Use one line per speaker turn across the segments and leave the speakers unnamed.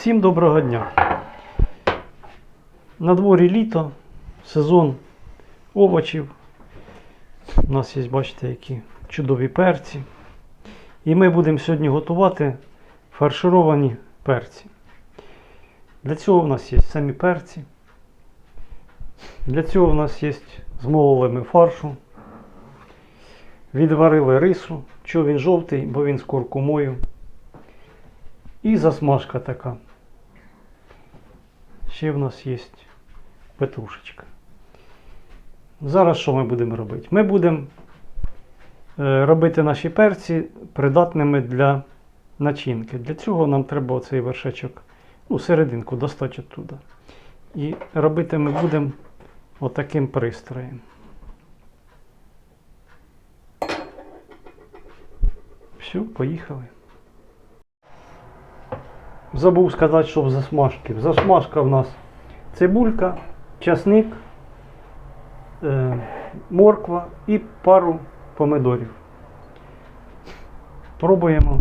Всім доброго дня. На дворі літо, сезон овочів. У нас є, бачите, які чудові перці. І ми будемо сьогодні готувати фаршировані перці. Для цього у нас є самі перці. Для цього у нас є змололи ми фаршу. Відварили рису. Чого він жовтий, бо він з куркумою. І засмажка така. Ще в нас є петрушечка. Зараз що ми будемо робити? Ми будемо е, робити наші перці придатними для начинки. Для цього нам треба оцей вершечок, ну, серединку достати оттуда. І робити ми будемо отаким пристроєм. Все, поїхали. Забув сказати, що в засмажки. Засмажка в нас цибулька, часник, е, морква і пару помидорів. Пробуємо.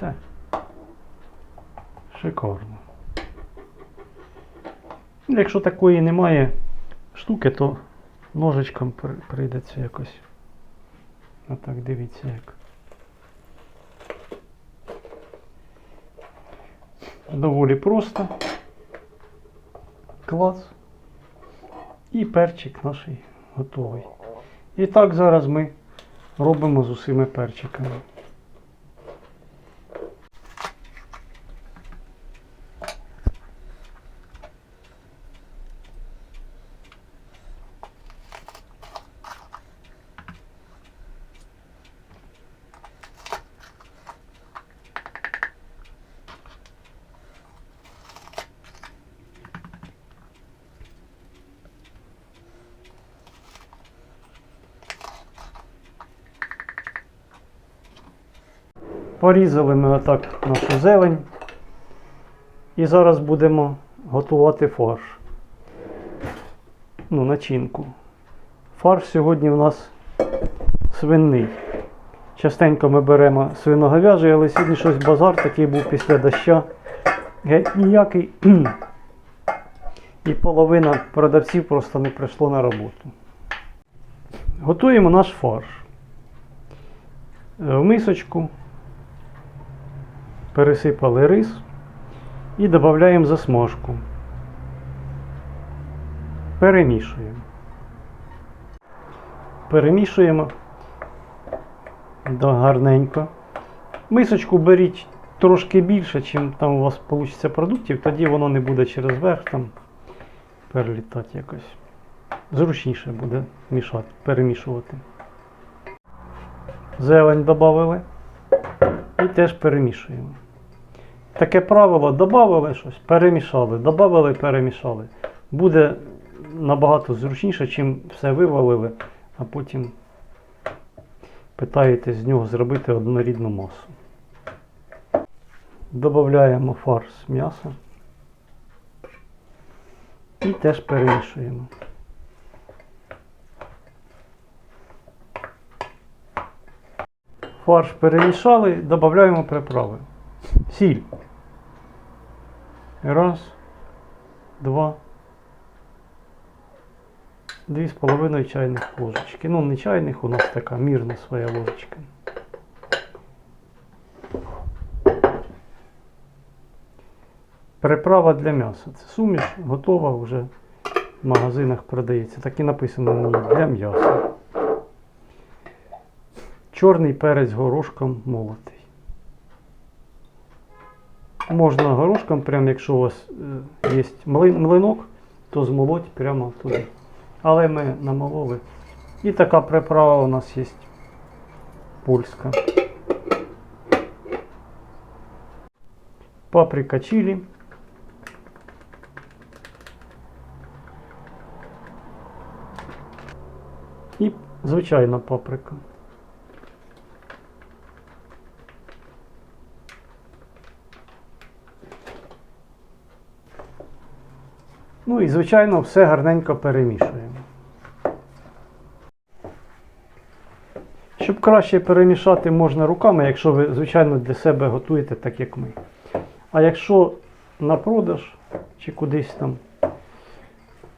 Так. Шикарно. Якщо такої немає штуки, то ножичком прийдеться якось. Отак, дивіться як. Доволі просто. Клас. І перчик наш готовий. І так зараз ми робимо з усіми перчиками. Порізали ми отак нашу зелень. І зараз будемо готувати фарш. Ну, начинку. Фарш сьогодні у нас свинний. Частенько ми беремо свиноговяжий, але сьогодні щось базар такий був після доща. Геть ніякий. І половина продавців просто не прийшло на роботу. Готуємо наш фарш. Е, В мисочку пересипали рис і додаємо засмажку. Перемішуємо. Перемішуємо да, гарненько. Мисочку беріть трошки більше, чим там у вас вийде продуктів, тоді воно не буде через верх там перелітати якось. Зручніше буде мішати, перемішувати. Зелень додали і теж перемішуємо. Таке правило додали щось, перемішали, додали, перемішали. Буде набагато зручніше, чим все вивалили, а потім питаєтесь з нього зробити однорідну масу. Додаємо фарш м'яса і теж перемішуємо. Фарш перемішали, додаємо приправи. Сіль. Раз, два, дві з половиною чайних ложечки. Ну, не чайних, у нас така мірна своя ложечка. Приправа для м'яса. Це суміш готова вже в магазинах продається. Так і написано на ній для м'яса. Чорний перець горошком молотий. Можна горошком, прям якщо у вас е, є млин, млинок, то змолоть прямо туди. Але ми намололи. І така приправа у нас є польська. Паприка чилі. І звичайна паприка. Ну і, звичайно, все гарненько перемішуємо. Щоб краще перемішати можна руками, якщо ви, звичайно, для себе готуєте так, як ми. А якщо на продаж чи кудись там,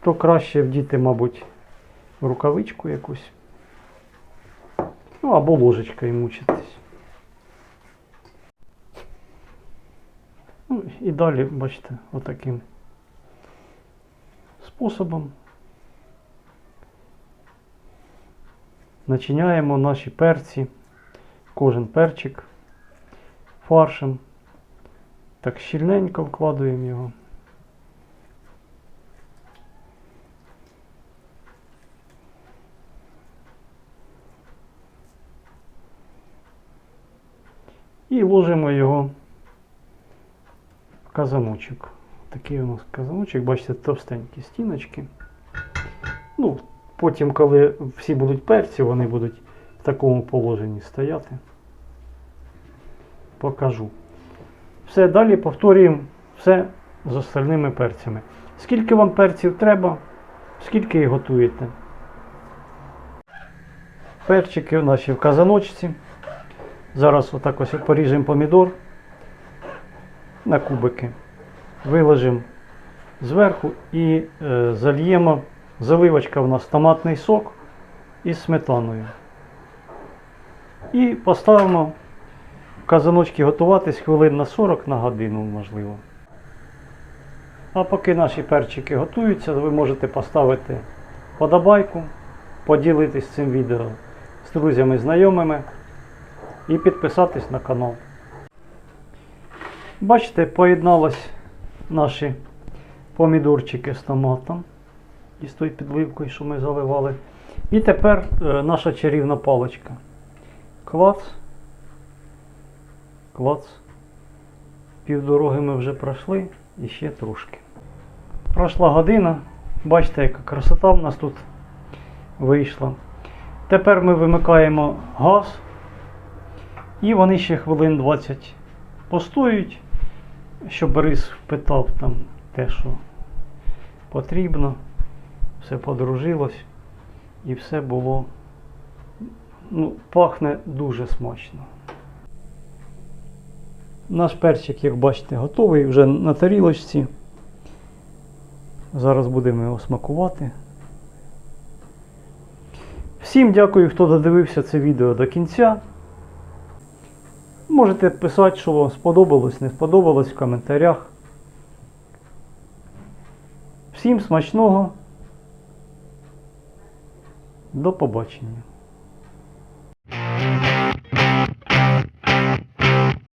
то краще вдіти, мабуть, рукавичку якусь. Ну або ложечкою мучитись. Ну, і далі, бачите, отаким способом начиняємо наші перці, кожен перчик фаршем. Так щільненько вкладуємо його. І ложимо його в казаночок. Такий у нас казаночок, бачите, товстенькі стіночки. Ну, потім, коли всі будуть перці, вони будуть в такому положенні стояти. Покажу. Все, далі повторюємо все з остальними перцями. Скільки вам перців треба, скільки їх готуєте. Перчики наші в казаночці. Зараз отак ось поріжемо помідор на кубики. Виложимо зверху і е, зальємо. Заливочка у нас томатний сок із сметаною. І поставимо казаночки готуватись хвилин на 40 на годину, можливо. А поки наші перчики готуються, ви можете поставити подобайку, поділитись цим відео з друзями, знайомими і підписатись на канал. Бачите, поєдналось наші помідорчики з томатом із тою підливкою, що ми заливали. І тепер е, наша чарівна паличка. Клац. Клац. Півдороги ми вже пройшли і ще трошки. Пройшла година. Бачите, яка красота в нас тут вийшла. Тепер ми вимикаємо газ. І вони ще хвилин 20 постоють, щоб рис впитав там те, що потрібно. Все подружилось і все було ну, пахне дуже смачно. Наш перчик, як бачите, готовий вже на тарілочці. Зараз будемо його смакувати. Всім дякую, хто додивився це відео до кінця. Можете писати, що вам сподобалось, не сподобалось в коментарях. Всім смачного! До побачення.